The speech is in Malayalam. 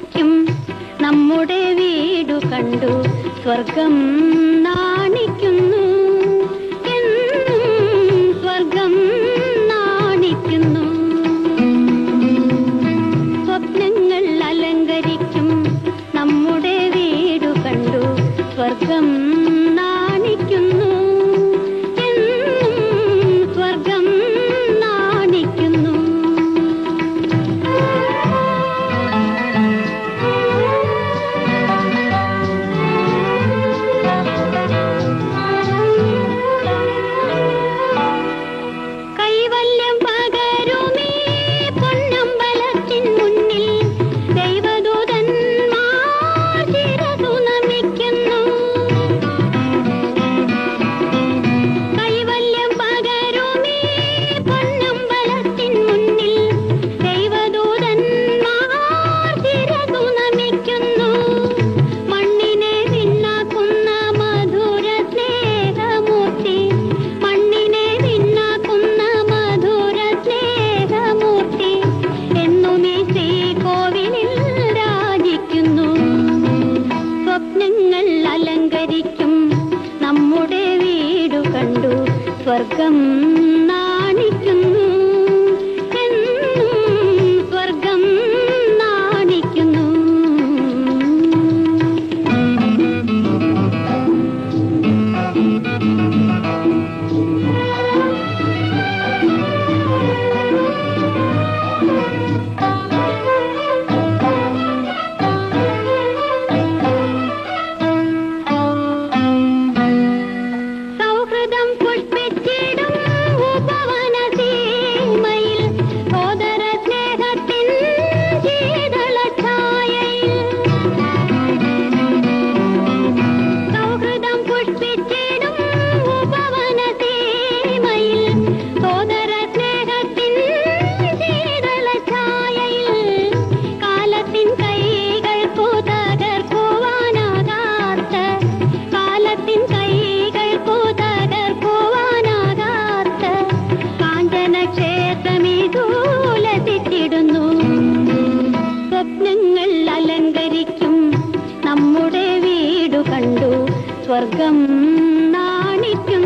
നാണിക്കും നമ്മുടെ വീടു കണ്ടു സ്വർഗം നാണിക്കുന്നു. സ്വർഗം നാണിക്കുന്നു. സ്വപ്നങ്ങൾ അലങ്കരിക്കും. നമ്മുടെ വീടു കണ്ടു സ്വർഗം അലങ്കരിക്കും. നമ്മുടെ വീടു കണ്ടു സ്വർഗം നാ സ്വർഗം നാണിക്കും.